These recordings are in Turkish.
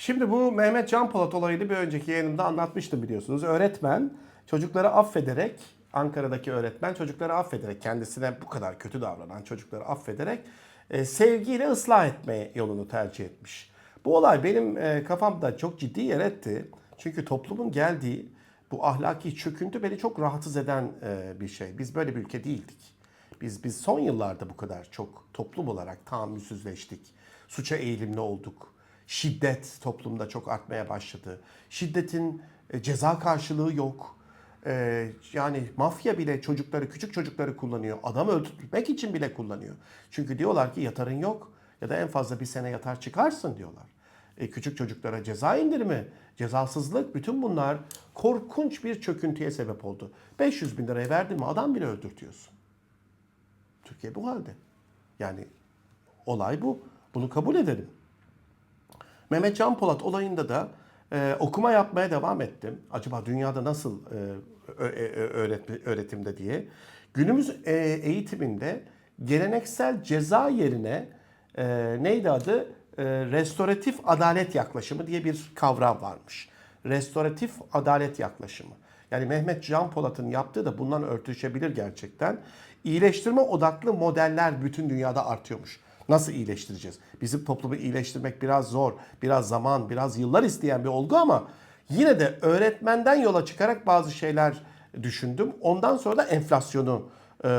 Şimdi bu Mehmet Can Polat olayını bir önceki yayınımda anlatmıştım biliyorsunuz. Öğretmen çocukları affederek, Ankara'daki öğretmen çocukları affederek, kendisine bu kadar kötü davranan çocukları affederek e, sevgiyle ıslah etme yolunu tercih etmiş. Bu olay benim e, kafamda çok ciddi yer etti. Çünkü toplumun geldiği bu ahlaki çöküntü beni çok rahatsız eden e, bir şey. Biz böyle bir ülke değildik. Biz biz son yıllarda bu kadar çok toplum olarak tahammülsüzleştik. Suça eğilimli olduk. Şiddet toplumda çok artmaya başladı. Şiddetin e, ceza karşılığı yok. E, yani mafya bile çocukları, küçük çocukları kullanıyor. Adam öldürmek için bile kullanıyor. Çünkü diyorlar ki yatarın yok ya da en fazla bir sene yatar çıkarsın diyorlar. E, küçük çocuklara ceza indirimi, cezasızlık bütün bunlar korkunç bir çöküntüye sebep oldu. 500 bin liraya verdin mi adam bile öldürtüyorsun. Türkiye bu halde. Yani olay bu. Bunu kabul edelim. Mehmet Can Polat olayında da e, okuma yapmaya devam ettim. Acaba dünyada nasıl e, ö- ö- öğret- öğretimde diye. Günümüz e, eğitiminde geleneksel ceza yerine e, neydi adı? E, restoratif adalet yaklaşımı diye bir kavram varmış. Restoratif adalet yaklaşımı. Yani Mehmet Can Polat'ın yaptığı da bundan örtüşebilir gerçekten. İyileştirme odaklı modeller bütün dünyada artıyormuş. Nasıl iyileştireceğiz? Bizim toplumu iyileştirmek biraz zor, biraz zaman, biraz yıllar isteyen bir olgu ama yine de öğretmenden yola çıkarak bazı şeyler düşündüm. Ondan sonra da enflasyonu e,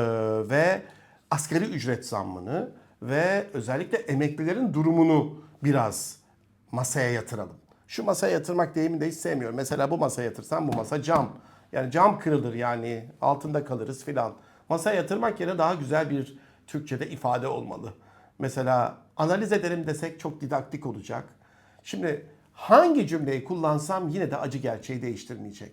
ve asgari ücret zammını ve özellikle emeklilerin durumunu biraz masaya yatıralım. Şu masaya yatırmak deyimini de hiç sevmiyorum. Mesela bu masaya yatırsam bu masa cam. Yani cam kırılır yani altında kalırız filan. Masaya yatırmak yerine daha güzel bir Türkçe'de ifade olmalı. Mesela analiz edelim desek çok didaktik olacak. Şimdi hangi cümleyi kullansam yine de acı gerçeği değiştirmeyecek.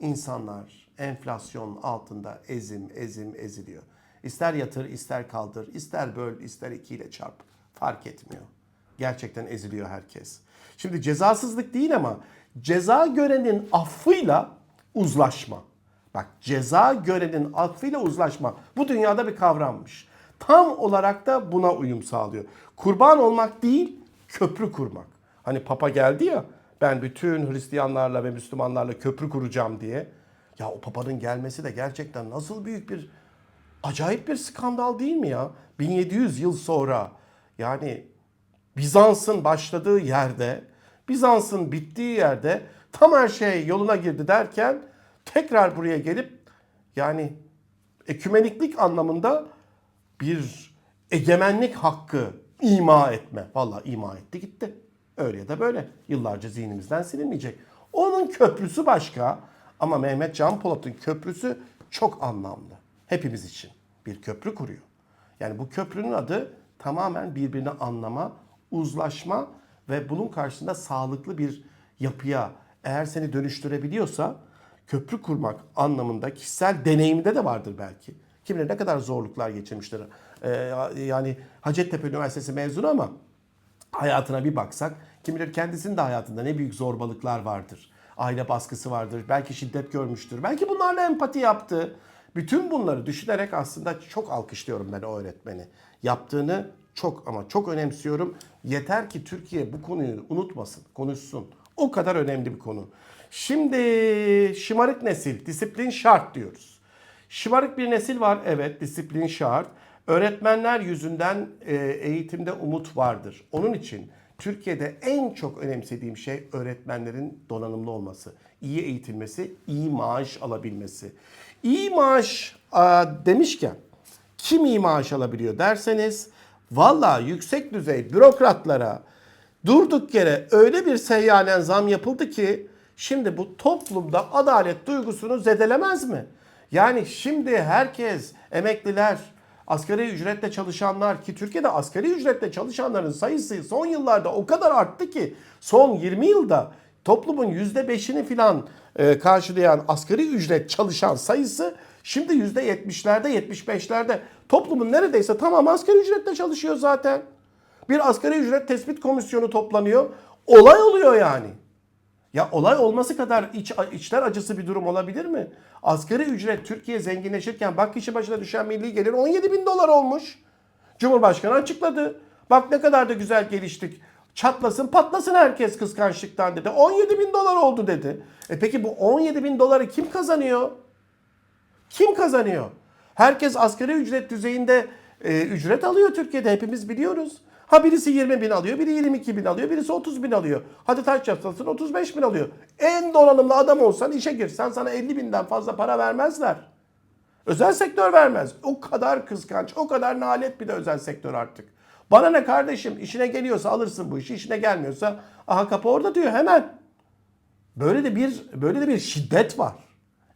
İnsanlar enflasyon altında ezim ezim eziliyor. İster yatır ister kaldır, ister böl ister ikiyle çarp. Fark etmiyor. Gerçekten eziliyor herkes. Şimdi cezasızlık değil ama ceza görenin affıyla uzlaşma. Bak ceza görenin affıyla uzlaşma. Bu dünyada bir kavrammış. Tam olarak da buna uyum sağlıyor. Kurban olmak değil, köprü kurmak. Hani Papa geldi ya, ben bütün Hristiyanlarla ve Müslümanlarla köprü kuracağım diye. Ya o Papa'nın gelmesi de gerçekten nasıl büyük bir, acayip bir skandal değil mi ya? 1700 yıl sonra yani Bizans'ın başladığı yerde, Bizans'ın bittiği yerde tam her şey yoluna girdi derken tekrar buraya gelip yani ekümeniklik anlamında bir egemenlik hakkı ima etme. Vallahi ima etti gitti. Öyle ya da böyle. Yıllarca zihnimizden silinmeyecek. Onun köprüsü başka ama Mehmet Can Polat'ın köprüsü çok anlamlı. Hepimiz için bir köprü kuruyor. Yani bu köprünün adı tamamen birbirini anlama, uzlaşma ve bunun karşısında sağlıklı bir yapıya eğer seni dönüştürebiliyorsa köprü kurmak anlamında kişisel deneyimde de vardır belki. Kim ne kadar zorluklar geçirmiştir. Ee, yani Hacettepe Üniversitesi mezunu ama hayatına bir baksak kim bilir kendisinin de hayatında ne büyük zorbalıklar vardır. Aile baskısı vardır. Belki şiddet görmüştür. Belki bunlarla empati yaptı. Bütün bunları düşünerek aslında çok alkışlıyorum ben o öğretmeni. Yaptığını çok ama çok önemsiyorum. Yeter ki Türkiye bu konuyu unutmasın, konuşsun. O kadar önemli bir konu. Şimdi şımarık nesil, disiplin şart diyoruz. Şımarık bir nesil var evet disiplin şart. Öğretmenler yüzünden e, eğitimde umut vardır. Onun için Türkiye'de en çok önemsediğim şey öğretmenlerin donanımlı olması, iyi eğitilmesi, iyi maaş alabilmesi. İyi maaş demişken kim iyi maaş alabiliyor derseniz valla yüksek düzey bürokratlara durduk yere öyle bir seyyanen zam yapıldı ki şimdi bu toplumda adalet duygusunu zedelemez mi? Yani şimdi herkes emekliler, asgari ücretle çalışanlar ki Türkiye'de asgari ücretle çalışanların sayısı son yıllarda o kadar arttı ki son 20 yılda toplumun %5'ini filan e, karşılayan asgari ücret çalışan sayısı şimdi %70'lerde 75'lerde toplumun neredeyse tamamı asgari ücretle çalışıyor zaten. Bir asgari ücret tespit komisyonu toplanıyor. Olay oluyor yani. Ya olay olması kadar iç, içler acısı bir durum olabilir mi? Asgari ücret Türkiye zenginleşirken bak kişi başına düşen milli gelir 17 bin dolar olmuş. Cumhurbaşkanı açıkladı. Bak ne kadar da güzel geliştik. Çatlasın patlasın herkes kıskançlıktan dedi. 17 bin dolar oldu dedi. E peki bu 17 bin doları kim kazanıyor? Kim kazanıyor? Herkes asgari ücret düzeyinde e, ücret alıyor Türkiye'de hepimiz biliyoruz. Ha birisi 20 bin alıyor, biri 22 bin alıyor, birisi 30 bin alıyor. Hadi taş çatlasın 35 bin alıyor. En donanımlı adam olsan işe girsen sana 50 binden fazla para vermezler. Özel sektör vermez. O kadar kıskanç, o kadar nalet bir de özel sektör artık. Bana ne kardeşim işine geliyorsa alırsın bu işi, işine gelmiyorsa aha kapı orada diyor hemen. Böyle de bir böyle de bir şiddet var.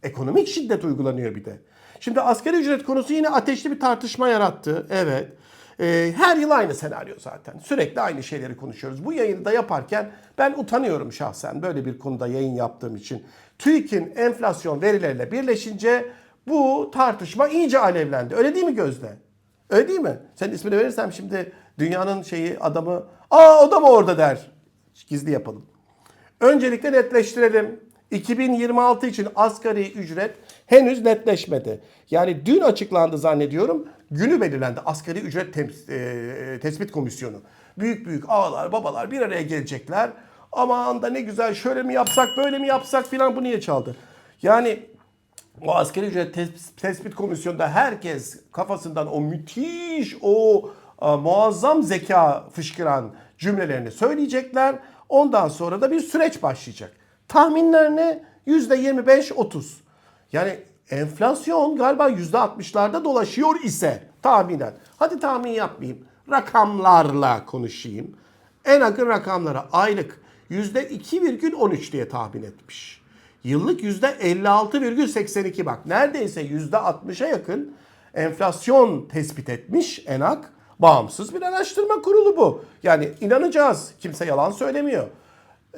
Ekonomik şiddet uygulanıyor bir de. Şimdi asgari ücret konusu yine ateşli bir tartışma yarattı. Evet. Ee, her yıl aynı senaryo zaten. Sürekli aynı şeyleri konuşuyoruz. Bu yayını da yaparken ben utanıyorum şahsen böyle bir konuda yayın yaptığım için. TÜİK'in enflasyon verileriyle birleşince bu tartışma iyice alevlendi. Öyle değil mi Gözde? Öyle değil mi? Senin ismini verirsem şimdi dünyanın şeyi adamı aa o da mı orada der. Gizli yapalım. Öncelikle netleştirelim. 2026 için asgari ücret henüz netleşmedi. Yani dün açıklandı zannediyorum. Günü belirlendi. Asgari ücret Tem- e, tespit komisyonu. Büyük büyük ağalar, babalar bir araya gelecekler. Aman da ne güzel şöyle mi yapsak, böyle mi yapsak filan bu niye çaldı? Yani o asgari ücret tes- tespit komisyonunda herkes kafasından o müthiş, o e, muazzam zeka fışkıran cümlelerini söyleyecekler. Ondan sonra da bir süreç başlayacak. Tahminler ne? %25-30. Yani enflasyon galiba %60'larda dolaşıyor ise tahminen. Hadi tahmin yapmayayım. Rakamlarla konuşayım. En akın rakamlara aylık %2,13 diye tahmin etmiş. Yıllık %56,82 bak neredeyse %60'a yakın enflasyon tespit etmiş ENAK. Bağımsız bir araştırma kurulu bu. Yani inanacağız. Kimse yalan söylemiyor.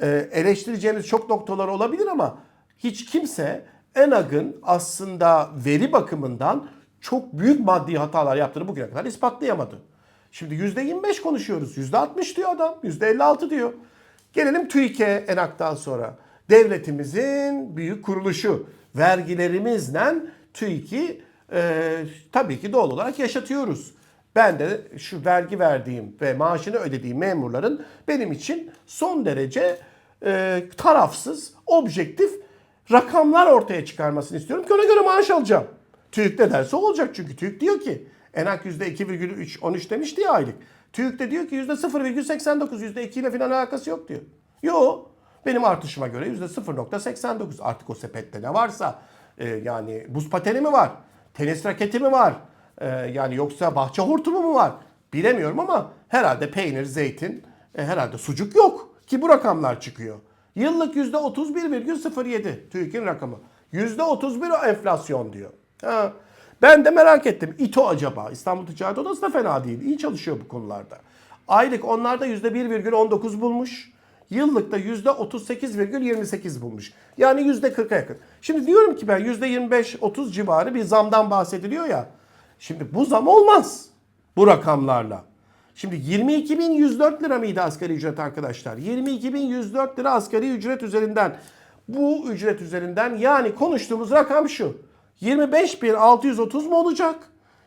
Ee, eleştireceğimiz çok noktalar olabilir ama hiç kimse ENAG'ın aslında veri bakımından çok büyük maddi hatalar yaptığını bugüne kadar ispatlayamadı. Şimdi %25 konuşuyoruz. %60 diyor adam. %56 diyor. Gelelim TÜİK'e ENAK'tan sonra. Devletimizin büyük kuruluşu. Vergilerimizle TÜİK'i e, tabii ki doğal olarak yaşatıyoruz. Ben de şu vergi verdiğim ve maaşını ödediğim memurların benim için son derece e, tarafsız, objektif rakamlar ortaya çıkarmasını istiyorum ki ona göre maaş alacağım. TÜİK ne derse olacak çünkü TÜİK diyor ki enak %2,3 13 demişti ya aylık. TÜİK de diyor ki %0,89 %2 ile falan alakası yok diyor. Yo benim artışıma göre %0,89 artık o sepette ne varsa e, yani buz pateni mi var? Tenis raketi mi var? E, yani yoksa bahçe hortumu mu var? Bilemiyorum ama herhalde peynir, zeytin, e, herhalde sucuk yok ki bu rakamlar çıkıyor. Yıllık %31,07 TÜİK'in rakamı. %31 enflasyon diyor. Ha. Ben de merak ettim. İTO acaba? İstanbul Ticaret Odası da fena değil. İyi çalışıyor bu konularda. Aylık onlarda %1,19 bulmuş. Yıllıkta %38,28 bulmuş. Yani %40'a yakın. Şimdi diyorum ki ben %25-30 civarı bir zamdan bahsediliyor ya. Şimdi bu zam olmaz bu rakamlarla. Şimdi 22.104 lira mıydı asgari ücret arkadaşlar? 22.104 lira asgari ücret üzerinden. Bu ücret üzerinden yani konuştuğumuz rakam şu. 25.630 mu olacak?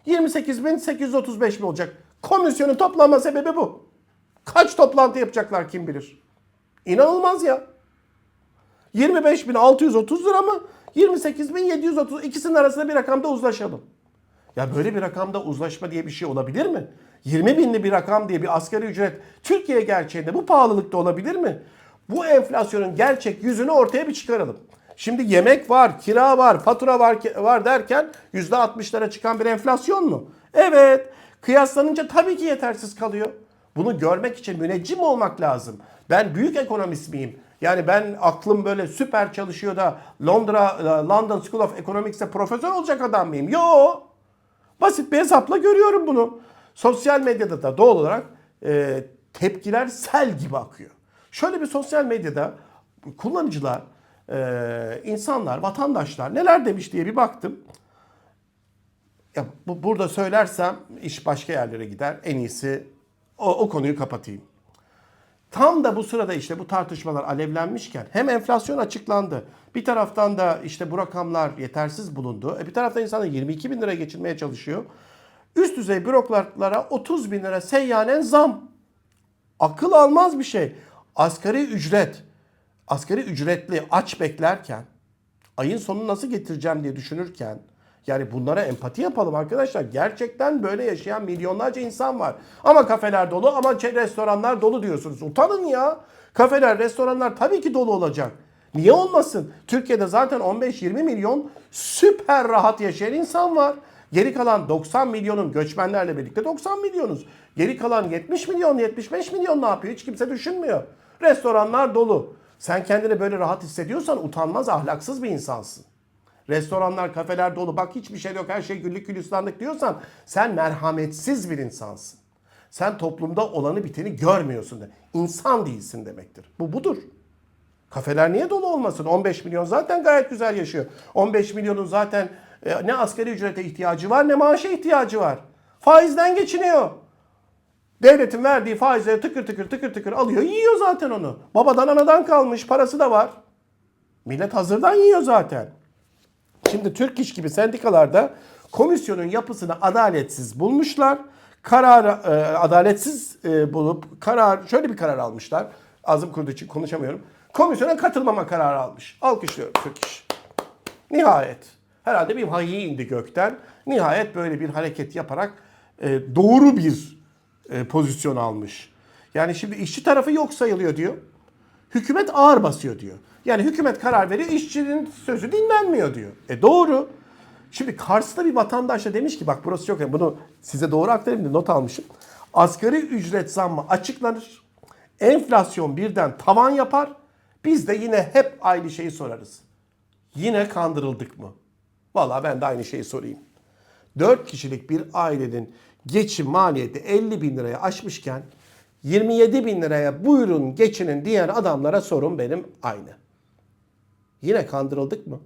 28.835 mi olacak? Komisyonun toplanma sebebi bu. Kaç toplantı yapacaklar kim bilir? İnanılmaz ya. 25.630 lira mı? 28.730 ikisinin arasında bir rakamda uzlaşalım. Ya böyle bir rakamda uzlaşma diye bir şey olabilir mi? 20 binli bir rakam diye bir asgari ücret Türkiye gerçeğinde bu pahalılıkta olabilir mi? Bu enflasyonun gerçek yüzünü ortaya bir çıkaralım. Şimdi yemek var, kira var, fatura var, var derken %60'lara çıkan bir enflasyon mu? Evet. Kıyaslanınca tabii ki yetersiz kalıyor. Bunu görmek için müneccim olmak lazım. Ben büyük ekonomist miyim? Yani ben aklım böyle süper çalışıyor da Londra, London School of Economics'te profesör olacak adam mıyım? Yo. Basit bir hesapla görüyorum bunu. Sosyal medyada da doğal olarak e, tepkiler sel gibi akıyor. Şöyle bir sosyal medyada kullanıcılar, e, insanlar, vatandaşlar neler demiş diye bir baktım. Ya bu, burada söylersem iş başka yerlere gider. En iyisi o, o konuyu kapatayım. Tam da bu sırada işte bu tartışmalar alevlenmişken hem enflasyon açıklandı. Bir taraftan da işte bu rakamlar yetersiz bulundu. E bir taraftan insanlar 22 bin lira geçirmeye çalışıyor. Üst düzey bürokratlara 30 bin lira seyyanen zam. Akıl almaz bir şey. Asgari ücret, asgari ücretli aç beklerken, ayın sonunu nasıl getireceğim diye düşünürken, yani bunlara empati yapalım arkadaşlar. Gerçekten böyle yaşayan milyonlarca insan var. Ama kafeler dolu, ama çe- restoranlar dolu diyorsunuz. Utanın ya. Kafeler, restoranlar tabii ki dolu olacak. Niye olmasın? Türkiye'de zaten 15-20 milyon süper rahat yaşayan insan var. Geri kalan 90 milyonun göçmenlerle birlikte 90 milyonuz. Geri kalan 70 milyon, 75 milyon ne yapıyor? Hiç kimse düşünmüyor. Restoranlar dolu. Sen kendini böyle rahat hissediyorsan utanmaz, ahlaksız bir insansın. Restoranlar, kafeler dolu. Bak hiçbir şey yok, her şey güllük gülistanlık diyorsan sen merhametsiz bir insansın. Sen toplumda olanı biteni görmüyorsun de. İnsan değilsin demektir. Bu budur. Kafeler niye dolu olmasın? 15 milyon zaten gayet güzel yaşıyor. 15 milyonun zaten e, ne asgari ücrete ihtiyacı var ne maaşa ihtiyacı var. Faizden geçiniyor. Devletin verdiği faizleri tıkır tıkır tıkır tıkır alıyor yiyor zaten onu. Babadan anadan kalmış parası da var. Millet hazırdan yiyor zaten. Şimdi Türk İş gibi sendikalarda komisyonun yapısını adaletsiz bulmuşlar. Kararı e, adaletsiz e, bulup karar şöyle bir karar almışlar. Ağzım kuruduğu için konuşamıyorum. Komisyona katılmama kararı almış. Alkışlıyorum Türk İş. Nihayet. Herhalde bir vahiy indi gökten. Nihayet böyle bir hareket yaparak e, doğru bir e, pozisyon almış. Yani şimdi işçi tarafı yok sayılıyor diyor. Hükümet ağır basıyor diyor. Yani hükümet karar veriyor, işçinin sözü dinlenmiyor diyor. E doğru. Şimdi Kars'ta bir vatandaş da demiş ki bak burası çok önemli. Bunu size doğru aktarayım da not almışım. Asgari ücret zammı açıklanır. Enflasyon birden tavan yapar. Biz de yine hep aynı şeyi sorarız. Yine kandırıldık mı? Vallahi ben de aynı şeyi sorayım. 4 kişilik bir ailenin geçim maliyeti 50 bin liraya aşmışken 27 bin liraya buyurun geçinin diğer adamlara sorun benim aynı. Yine kandırıldık mı?